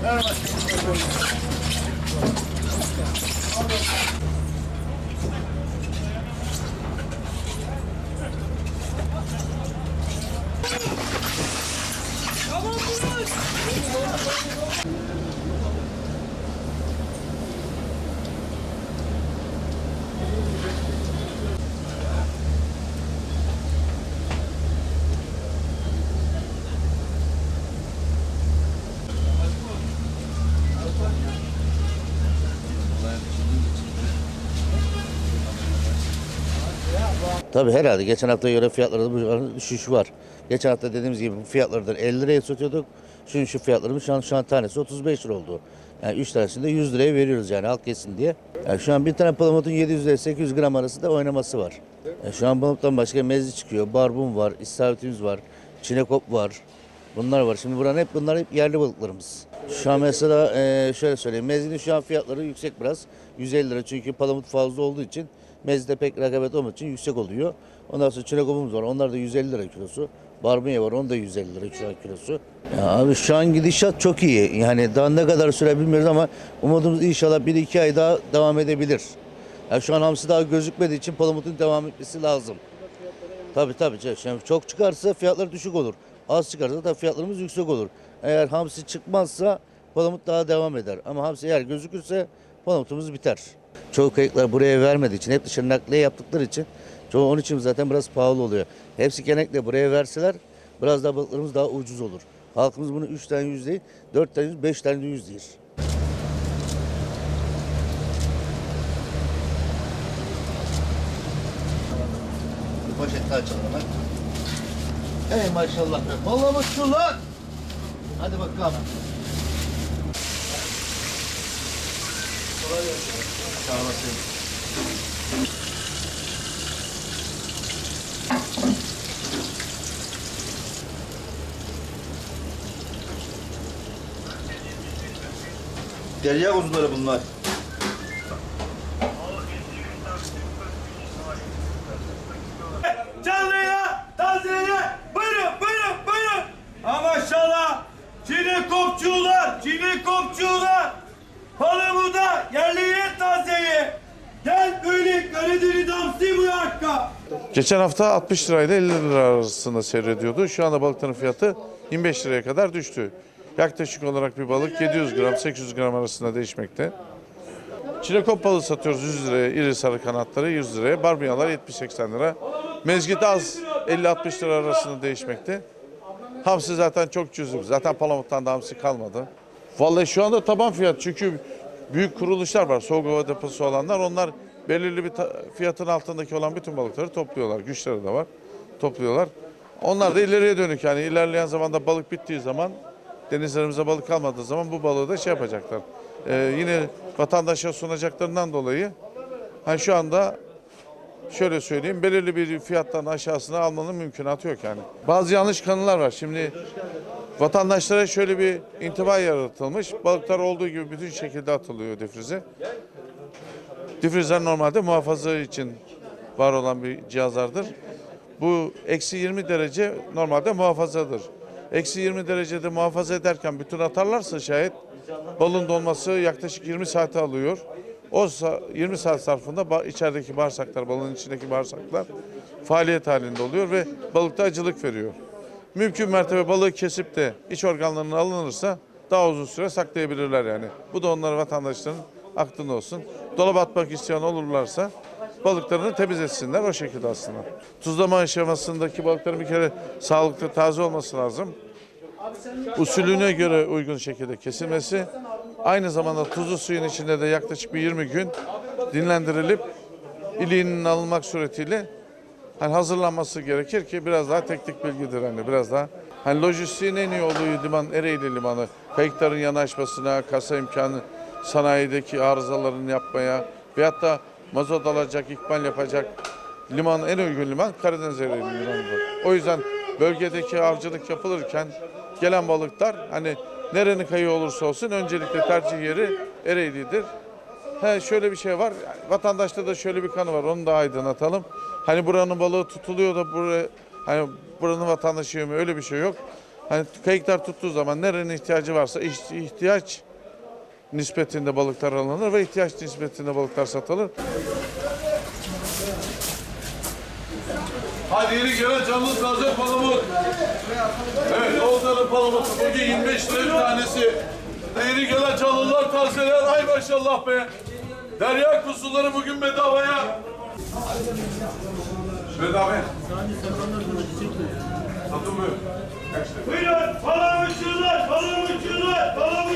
Merhaba. Tamam, Tabii herhalde geçen haftaya göre fiyatlarda bu düşüş var. Geçen hafta dediğimiz gibi fiyatlardan 50 liraya satıyorduk. Şimdi şu fiyatlarımız şu an, şu an tanesi 35 lira oldu. Yani 3 tanesini de 100 liraya veriyoruz yani halk yesin diye. Yani şu an bir tane palamutun 700 ile 800 gram arasında oynaması var. Yani şu an palamuttan başka mezli çıkıyor. Barbun var, istavritimiz var, çinekop var. Bunlar var. Şimdi buranın hep bunlar hep yerli balıklarımız. Şu an mesela eee, şöyle söyleyeyim. Mezginin şu an fiyatları yüksek biraz. 150 lira çünkü palamut fazla olduğu için mezde pek rekabet olmadığı için yüksek oluyor. Ondan sonra çinekopumuz var. Onlar da 150 lira kilosu. Barbunya var. Onun da 150 lira şu an kilosu. Ya abi şu an gidişat çok iyi. Yani daha ne kadar süre bilmiyoruz ama umudumuz inşallah 1-2 ay daha devam edebilir. Ya şu an hamsi daha gözükmediği için palamutun devam etmesi lazım. Tabii tabii. Şimdi çok çıkarsa fiyatlar düşük olur. Az çıkarsa da fiyatlarımız yüksek olur. Eğer hamsi çıkmazsa palamut daha devam eder. Ama hamsi eğer gözükürse palamutumuz biter. Çoğu kayıklar buraya vermediği için hep dışarı nakliye yaptıkları için çoğu onun için zaten biraz pahalı oluyor. Hepsi genellikle buraya verseler biraz daha balıklarımız daha ucuz olur. Halkımız bunu 3 tane 100 değil, 4 tane 100, 5 tane 100 değil. Bir poşet daha açalım hemen. Hey maşallah. Vallahi şu lan. Hadi bakalım. Kolay gelsin. Sağ olasın. Derya kuzuları bunlar. Canlıya, tazeliğe, buyurun, buyurun, buyurun. Ha maşallah, Çin'e kopçular, Çin'e kopçular. Palamut'a yerliye tazeyi. Geçen hafta 60 lirayla 50 lira arasında seyrediyordu. Şu anda balıkların fiyatı 25 liraya kadar düştü. Yaklaşık olarak bir balık 700 gram 800 gram arasında değişmekte. Çinekop balığı satıyoruz 100 liraya, iri sarı kanatları 100 liraya, barbunyalar 70-80 lira. Mezgit az 50-60 lira arasında değişmekte. Hamsi zaten çok cüzdü. Zaten palamuttan da hamsi kalmadı. Vallahi şu anda taban fiyat çünkü büyük kuruluşlar var. Soğuk hava deposu olanlar onlar belirli bir fiyatın altındaki olan bütün balıkları topluyorlar. Güçleri de var. Topluyorlar. Onlar da ileriye dönük yani ilerleyen zamanda balık bittiği zaman denizlerimize balık kalmadığı zaman bu balığı da şey yapacaklar. Ee, yine vatandaşa sunacaklarından dolayı hani şu anda şöyle söyleyeyim belirli bir fiyattan aşağısına almanın mümkünatı yok yani. Bazı yanlış kanılar var. Şimdi vatandaşlara şöyle bir intiba yaratılmış. Balıklar olduğu gibi bütün şekilde atılıyor difrize. Difrizler normalde muhafaza için var olan bir cihazlardır. Bu eksi 20 derece normalde muhafazadır. Eksi 20 derecede muhafaza ederken bütün atarlarsa şayet balın dolması yaklaşık 20 saate alıyor. O sa- 20 saat zarfında içerideki bağırsaklar, balığın içindeki bağırsaklar faaliyet halinde oluyor ve balıkta acılık veriyor. Mümkün mertebe balığı kesip de iç organlarını alınırsa daha uzun süre saklayabilirler yani. Bu da onların vatandaşların aklında olsun. Dolap atmak isteyen olurlarsa balıklarını temiz etsinler o şekilde aslında. Tuzlama aşamasındaki balıkların bir kere sağlıklı, taze olması lazım. Usulüne göre uygun şekilde kesilmesi. Aynı zamanda tuzlu suyun içinde de yaklaşık bir 20 gün dinlendirilip iliğinin alınmak suretiyle hani hazırlanması gerekir ki biraz daha teknik bilgidir hani biraz daha. Hani lojistiğin en iyi olduğu liman Ereğli Limanı. Kayıkların yanaşmasına, kasa imkanı, sanayideki arızaların yapmaya veyahut da mazot alacak, ikmal yapacak liman en uygun liman Karadeniz Ereğli Limanı'dır. O yüzden bölgedeki avcılık yapılırken gelen balıklar hani nerenin kayığı olursa olsun öncelikle tercih yeri Ereğli'dir. He şöyle bir şey var. vatandaşta da şöyle bir kanı var. Onu da aydınlatalım. Hani buranın balığı tutuluyor da buraya hani buranın vatandaşı mu? Öyle bir şey yok. Hani kayıklar tuttuğu zaman nerenin ihtiyacı varsa iht- ihtiyaç nispetinde balıklar alınır ve ihtiyaç nispetinde balıklar satılır. Hadi yeni gelen canlı taze palamut. Evet, Oltan'ın palamutu bugün 25 lira tanesi. Yeni gelen canlılar tazeler. Ay maşallah be. Derya kuzuları bugün bedavaya. Bedavaya. Satılmıyor. Buyurun, palamutçular, palamutçular, palamutçular.